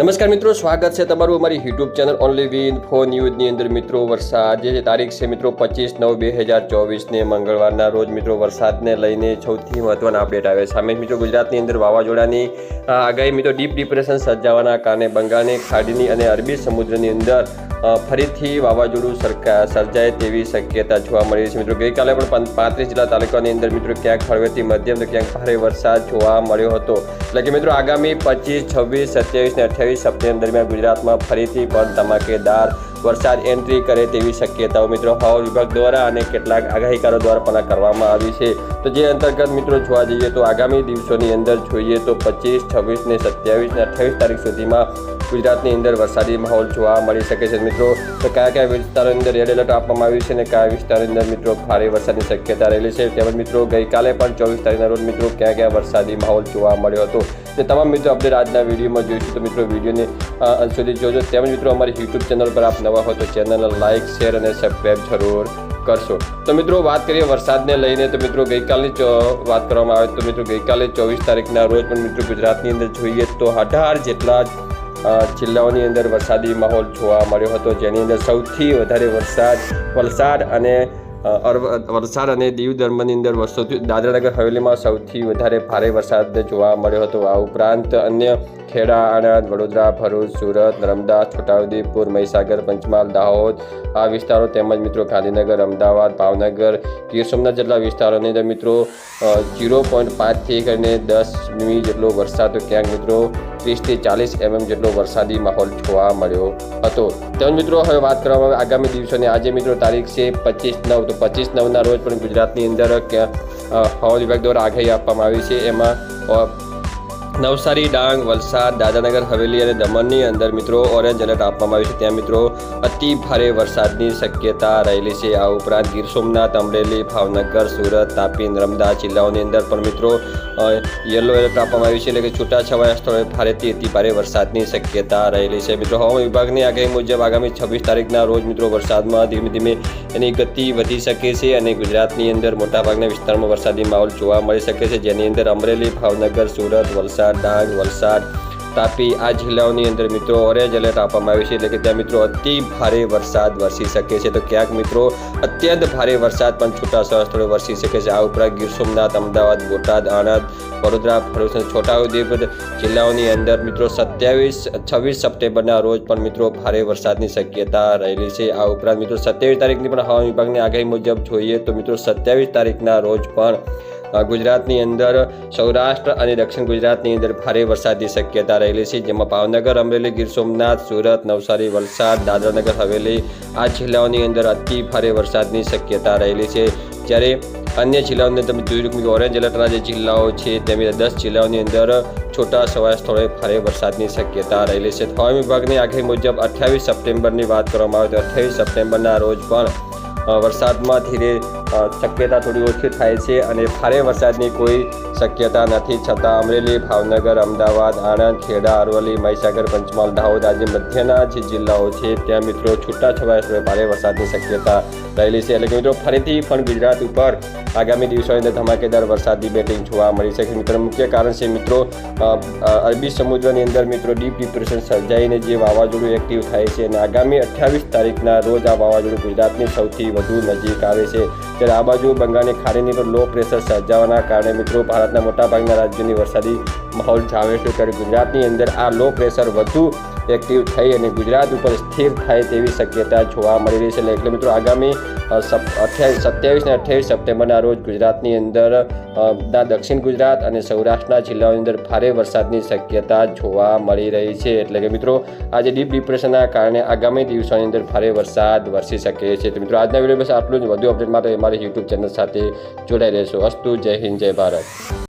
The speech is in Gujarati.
નમસ્કાર મિત્રો, સ્વાગત છે તમારું અમારી YouTube channel only win for ન્યૂઝની અંદર. મિત્રો, વરસાદ જે તારીખ છે મિત્રો, પચીસ નવ બે હજાર ચોવીસને મંગળવારના રોજ મિત્રો, વરસાદને લઈને સૌથી મહત્વના અપડેટ આવે સામે મિત્રો, ગુજરાતની અંદર વાવાઝોડાની આગાહી મિત્રો ડીપ ડિપ્રેશન સર્જાવાના કારણે બંગાળની ખાડીની અને અરબી સમુદ્રની અંદર ફરીથી વાવાઝોડું સરકા, સર્જાય તેવી શક્યતા જોવા મળી રહી છે. મિત્રો, ગઈકાલે પણ પાંત્રીસ જિલ્લા તાલુકાની અંદર મિત્રો ક્યાંક હળવેથી મધ્યમ તો ક્યાંક ભારે વરસાદ જોવા મળ્યો હતો. એટલે કે મિત્રો, આગામી પચીસ, છવ્વીસ, સત્યાવીસ ને અઠ્યાવીસ સપ્ટેમ્બર દરમિયાન ગુજરાતમાં ફરીથી પણ ધમાકેદાર વરસાદ એન્ટ્રી કરે તેવી શક્યતાઓ મિત્રો હવામાન વિભાગ દ્વારા અને કેટલાક આગાહીકારો દ્વારા પણ કરવામાં આવી છે. તો જે અંતર્ગત મિત્રો જોવા જઈએ તો આગામી દિવસોની અંદર જોઈએ તો પચીસ, છવ્વીસ ને સત્યાવીસ ને અઠ્યાવીસ તારીખ સુધીમાં ગુજરાતની અંદર વરસાદી માહોલ જોવા મળી શકે છે. મિત્રો, તો કયા કયા વિસ્તારોની અંદર રેડ એલર્ટ આપવામાં આવ્યું છે અને કયા વિસ્તારોની અંદર મિત્રો ભારે વરસાદની શક્યતા રહેલી છે? તેમજ મિત્રો, ગઈકાલે પણ ચોવીસ તારીખના રોજ મિત્રો ક્યાં ક્યાં વરસાદી માહોલ જોવા મળ્યો હતો? તે તમામ મિત્રો અપડેટ આજના વિડીયોમાં જોઈશું તો મિત્રો, વિડીયોને અંત સુધી જોજો. તેમજ મિત્રો, અમારી યુટ્યુબ ચેનલ પર આપ નવા હો તો ચેનલને લાઇક શેર અને સબસ્ક્રાઈબ જરૂર કરશો. તો મિત્રો, વાત કરીએ વરસાદને લઈને. તો મિત્રો, ગઈકાલની વાત કરવામાં આવે તો મિત્રો, ગઈકાલે ચોવીસ તારીખના રોજ પણ મિત્રો ગુજરાતની અંદર જોઈએ તો અઢાર જેટલા જિલ્લાઓની અંદર વરસાદી માહોલ જોવા મળ્યો હતો, જેની અંદર સૌથી વધારે વરસાદ, વલસાડ અને વલસાડ અને દીવ દમણની અંદર વરસો દાદરાનગર હવેલીમાં સૌથી વધારે ભારે વરસાદ જોવા મળ્યો હતો. આ ઉપરાંત અન્ય ખેડા, આણંદ, વડોદરા, ભરૂચ, સુરત, નર્મદા, છોટાઉદેપુર, મહીસાગર, પંચમહાલ, દાહોદ આ વિસ્તારો તેમજ મિત્રો ગાંધીનગર, અમદાવાદ, ભાવનગર, ગીર સોમનાથ જેટલા વિસ્તારોની અંદર મિત્રો ઝીરો પોઈન્ટ પાંચથી કરીને દસ મી જેટલો વરસાદ ક્યાંક મિત્રો ત્રીસથી ચાલીસ એમએમ જેટલો વરસાદી માહોલ જોવા મળ્યો હતો. તેમજ મિત્રો, હવે વાત કરવામાં આવે આગામી દિવસોની. આજે મિત્રો તારીખ છે પચીસ નવ. તો પચીસ નવના રોજ પણ ગુજરાતની અંદર હવા વિભાગ દ્વારા આગાહી આપવામાં આવી છે. એમાં નવસારી, ડાંગ, વલસાડ દાદાનગર હવેલી અને દમણની અંદર મિત્રો ઓરેન્જ એલર્ટ આપવામાં આવ્યું છે. ત્યાં મિત્રો અતિ ભારે વરસાદની શક્યતા રહેલી છે. આ ઉપરાંત ગીર સોમનાથ, અમરેલી, ભાવનગર, સુરત, તાપી, નર્મદા જિલ્લાઓની અંદર પણ મિત્રો યલો એલર્ટ આપવામાં આવ્યું છે. એટલે કે છૂટાછવાયા સ્થળોએ ભારેથી અતિ ભારે વરસાદની શક્યતા રહેલી છે. મિત્રો હવામાન વિભાગની આગાહી મુજબ આગામી છવ્વીસ તારીખના રોજ મિત્રો વરસાદમાં ધીમે ધીમે એની ગતિ વધી શકે છે અને ગુજરાતની અંદર મોટાભાગના વિસ્તારમાં વરસાદી માહોલ જોવા મળી શકે છે. જેની અંદર અમરેલી, ભાવનગર, સુરત, વલસાડ ડાંગ વલસાડ. તાપી આ જિલ્લાઓની અંદર મિત્રો ઓરેન્જ એલર્ટ આપવામાં આવ્યું છે એટલે કે ત્યાં મિત્રો અતિ ભારે વરસાદ વરસી શકે છે. તો ક્યાંક મિત્રો અત્યંત ભારે વરસાદ પણ છૂટાછવાયા સ્થળે વરસી શકે છે. આ ઉપરાંત ગીર સોમનાથ, અમદાવાદ, બોટાદ, આણંદ, વડોદરા, ભરૂચ છોટાઉદેપુર જિલ્લાઓની અંદર મિત્રો સત્યાવીસ, છવ્વીસ સપ્ટેમ્બરના રોજ પણ મિત્રો ભારે વરસાદની શક્યતા રહેલી છે. આ ઉપરાંત મિત્રો સત્યાવીસ તારીખની પણ હવામાન વિભાગની આગાહી મુજબ જોઈએ તો મિત્રો સત્યાવીસ તારીખના રોજ પણ ગુજરાતની અંદર સૌરાષ્ટ્ર અને દક્ષિણ ગુજરાતની અંદર ભારે વરસાદની શક્યતા રહેલી છે, જેમાં ભાવનગર, અમરેલી, ગીર સોમનાથ, સુરત, નવસારી, વલસાડ, દાદરાનગર, હવેલી આ જિલ્લાઓની અંદર અતિ ભારે વરસાદની શક્યતા રહેલી છે. જ્યારે અન્ય જિલ્લાઓની તમે જોયું કે ઓરેન્જ એલર્ટના જે જિલ્લાઓ છે તેમની દસ જિલ્લાઓની અંદર છોટા સવાર સ્થળોએ ભારે વરસાદની શક્યતા રહેલી છે. હવામાન વિભાગની આગાહી મુજબ અઠ્યાવીસ સપ્ટેમ્બરની વાત કરવામાં આવે તો અઠ્યાવીસ સપ્ટેમ્બરના રોજ પણ વરસાદમાં ધીરે શક્યતા થોડી ઓછી થાય છે અને ભારે વરસાદની કોઈ શક્યતા નથી. છતાં અમરેલી, ભાવનગર, અમદાવાદ, આણંદ, ખેડા, અરવલ્લી, મહીસાગર, પંચમહાલ, દાહોદ આજે મધ્યના જે જિલ્લાઓ છે, ત્યાં મિત્રો છૂટાછવાયા ભારે વરસાદની શક્યતા રહેલી છે. એટલે કે મિત્રો, ફરીથી પણ ગુજરાત ઉપર આગામી દિવસોની અંદર ધમાકેદાર વરસાદની બેટિંગ જોવા મળી શકે. મિત્રો, મુખ્ય કારણ છે મિત્રો અરબી સમુદ્રની અંદર મિત્રો ડીપ ડિપ્રેશન સર્જાઈને જે વાવાઝોડું એક્ટિવ થાય છે અને આગામી અઠ્યાવીસ તારીખના રોજ આ વાવાઝોડું ગુજરાતની સૌથી વધુ નજીક આવે છે. ત્યારે આ બાજુ બંગાળની ખાડીની પર લો પ્રેશર સર્જાવાના કારણે મિત્રો, ભારતના મોટાભાગના રાજ્યોની વરસાદી માહોલ જામે છે ત્યારે ગુજરાતની અંદર આ લો પ્રેશર વધુ એક્ટિવ થઈ અને ગુજરાત ઉપર સ્થિર થાય તેવી શક્યતા જોવા મળી રહી છે. એટલે મિત્રો આગામી અઠ્યાવીસ, સત્યાવીસ અને અઠ્યાવીસ સપ્ટેમ્બરના રોજ ગુજરાતની અંદર ના દક્ષિણ ગુજરાત અને સૌરાષ્ટ્રના જિલ્લાઓની અંદર ભારે વરસાદની શક્યતા જોવા મળી રહી છે. એટલે કે મિત્રો, આજે ડીપ ડિપ્રેશનના કારણે આગામી દિવસોની અંદર ભારે વરસાદ વરસી શકે છે. તો મિત્રો, આજના વીડિયો બસ આટલું જ. વધુ અપડેટ માટે અમારી યુટ્યુબ ચેનલ સાથે જોડાઈ રહેશો. અસ્તુ, જય હિન્દ, જય ભારત.